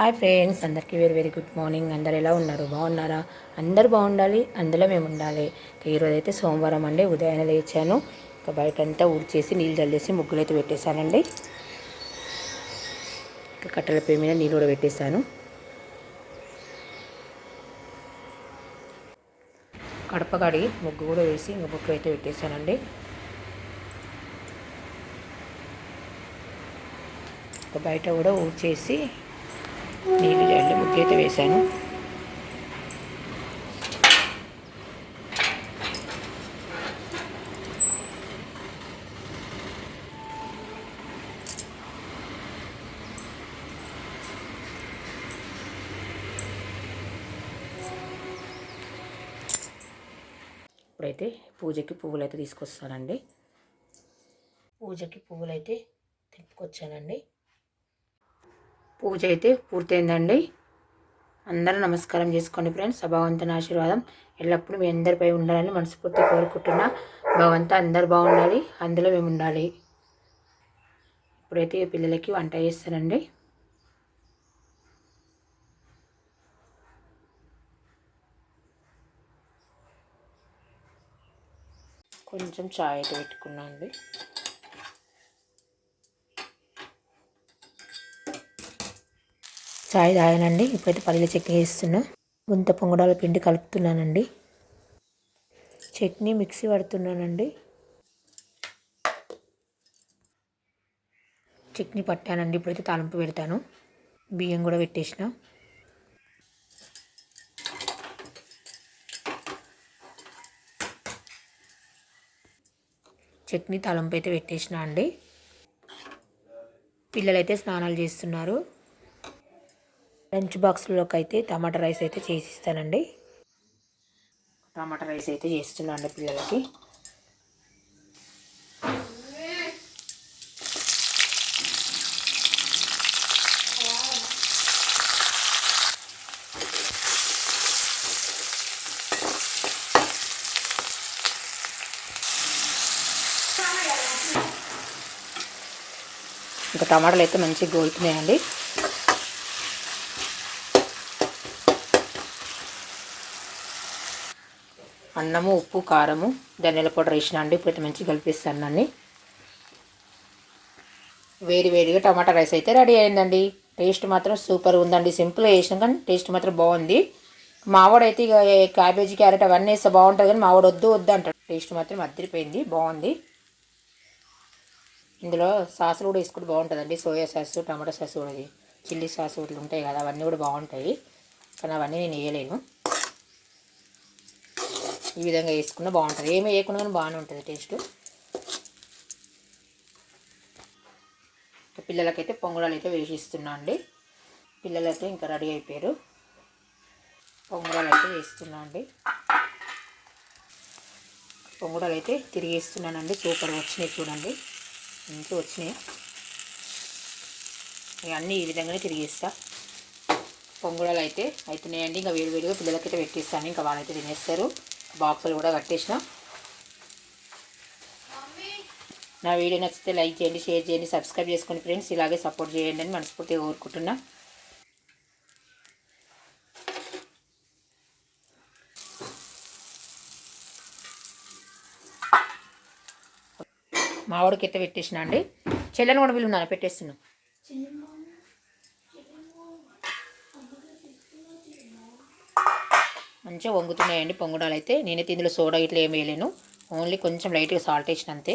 Hi friends అందరికీ very very good morning. అందరు ఎలా ఉన్నారు? బాగున్నారా? అందరు బాగుండాలి అందులో మేము ఉండాలి. ఈరోజు అయితే సోమవారం అండి ఉదయాన్నే లేచాను. ఒక బయట అంతా ఊడ్చేసి నీళ్ళు చల్లేసి ముగ్గులు అయితే పెట్టేశానండి కట్టెల పేరు మీద నీళ్ళు కూడా పెట్టేశాను. కడప ముగ్గు కూడా వేసి ఇంకా ముగ్గు అయితే పెట్టేశానండి. ఒక బయట కూడా ఊడ్చేసి నీళ్ళు చల్లి ముగ్గైతే అయితే వేశాను. ఇప్పుడైతే పూజకి పువ్వులు అయితే తీసుకొస్తానండి. పూజకి పువ్వులు అయితే తెంపుకొచ్చానండి పూజ అయితే పూర్తయిందండి. అందరూ నమస్కారం చేసుకోండి ఫ్రెండ్స్. భగవంతుని ఆశీర్వాదం ఎల్లప్పుడూ మీ అందరిపై ఉండాలని మనస్ఫూర్తి కోరుకుంటున్నా. భగవంతు అందరు బాగుండాలి అందులో మేము ఉండాలి. ఇప్పుడైతే పిల్లలకి వంట చేస్తానండి. కొంచెం చాయ్ అయితే పెట్టుకున్నాను అండి చాయ్ తాగానండి. ఇప్పుడైతే పల్లీల చట్నీ వేస్తున్నా గుంత పొంగడాల పిండి కలుపుతున్నానండి. చట్నీ మిక్సీ పడుతున్నానండి. చట్నీ పట్టానండి. ఇప్పుడైతే తాలింపు పెడతాను. బియ్యం కూడా పెట్టేసిన. చట్నీ తలంపు అయితే పెట్టేసిన అండి. పిల్లలైతే స్నానాలు చేస్తున్నారు. లంచ్ బాక్స్లోకి అయితే టమాటా రైస్ అయితే చేసి ఇస్తానండి టమాటా రైస్ అయితే చేస్తున్నాను అండి పిల్లలకి. ఇంకా టమాటాలు అయితే మంచిగా గోలుతున్నాయండి. అన్నము ఉప్పు కారము ధనియాల పౌడర్ వేసిన అండి. ఇప్పుడైతే మంచిగా కలిపిస్తాను అన్ని వేడి వేడిగా టమాటా రైస్ అయితే రెడీ అయిందండి. టేస్ట్ మాత్రం సూపర్ ఉందండి. సింపుల్గా వేసినాం కానీ టేస్ట్ మాత్రం బాగుంది. మావాడైతే ఇక క్యాబేజీ క్యారెట్ అవన్నీ వేస్తే బాగుంటుంది కానీ మావాడు వద్దు వద్దు అంటాడు. టేస్ట్ మాత్రం అద్దరిపోయింది బాగుంది. ఇందులో సాసులు కూడా వేసుకుంటే బాగుంటుందండి. సోయా సాస్ టమాటా సాస్ కూడా చిల్లీ సాస్ ఇట్లా ఉంటాయి కదా అవన్నీ కూడా బాగుంటాయి. కానీ అవన్నీ నేను వేయలేను. ఈ విధంగా వేసుకున్నా బాగుంటుంది. ఏమి వేయకుండా కానీ బాగానే ఉంటుంది టేస్ట్. పిల్లలకైతే పొంగడాలు అయితే వేసిస్తున్నా అండి. పిల్లలైతే ఇంకా రెడీ అయిపోయారు. పొంగడాలు అయితే వేస్తున్నా అండి. పొంగడాలు అయితే తిరిగేస్తున్నానండి. సూపర్ వచ్చినాయి చూడండి. ఇంట్లో వచ్చినాయి. అన్నీ ఈ విధంగానే తిరిగిస్తా. పొంగుడాలు అయితే అవుతున్నాయండి ఇంకా వేడి వేడిగా పిల్లలకైతే పెట్టిస్తాను. ఇంకా వాళ్ళైతే తినేస్తారు. బాక్సులు కూడా కట్టేసిన. నా వీడియో నచ్చితే లైక్ చేయండి షేర్ చేయండి సబ్స్క్రైబ్ చేసుకోండి ఫ్రెండ్స్. ఇలాగే సపోర్ట్ చేయండి అని మనస్ఫూర్తిగా కోరుకుంటున్నా. మావాడికి ఎత్త పెట్టేసిన అండి. చెల్లెని కూడా వీళ్ళు పెట్టేస్తున్నా మంచిగా వంగుతున్నాయండి పొంగడాలు అయితే. నేనైతే ఇందులో సోడా ఇట్లా ఏమి వేయలేను. ఓన్లీ కొంచెం లైట్గా సాల్ట్ వేసిన అంతే.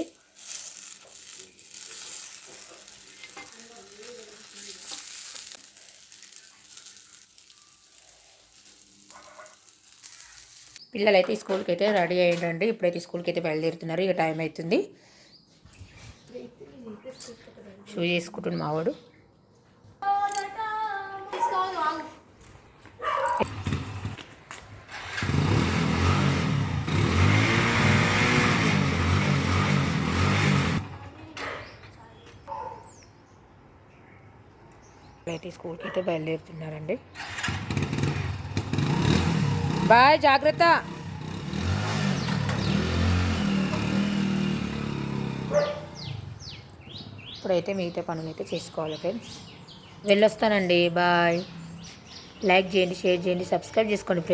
పిల్లలు అయితే స్కూల్కి అయితే రెడీ అయ్యండి ఇప్పుడైతే స్కూల్కి అయితే బయలుదేరుతున్నారు. ఇక టైం అవుతుంది. షూ చేసుకుంటుంది మావాడు అయితే స్కూల్కి అయితే బయలుదేరుతున్నారండి. బాయ్ జాగ్రత్త. ఇప్పుడైతే మిగతా పనులు అయితే చేసుకోవాలి ఫ్రెండ్స్. వెళ్ళొస్తానండి బాయ్. లైక్ చేయండి షేర్ చేయండి సబ్స్క్రైబ్ చేసుకోండి ఫ్రెండ్స్.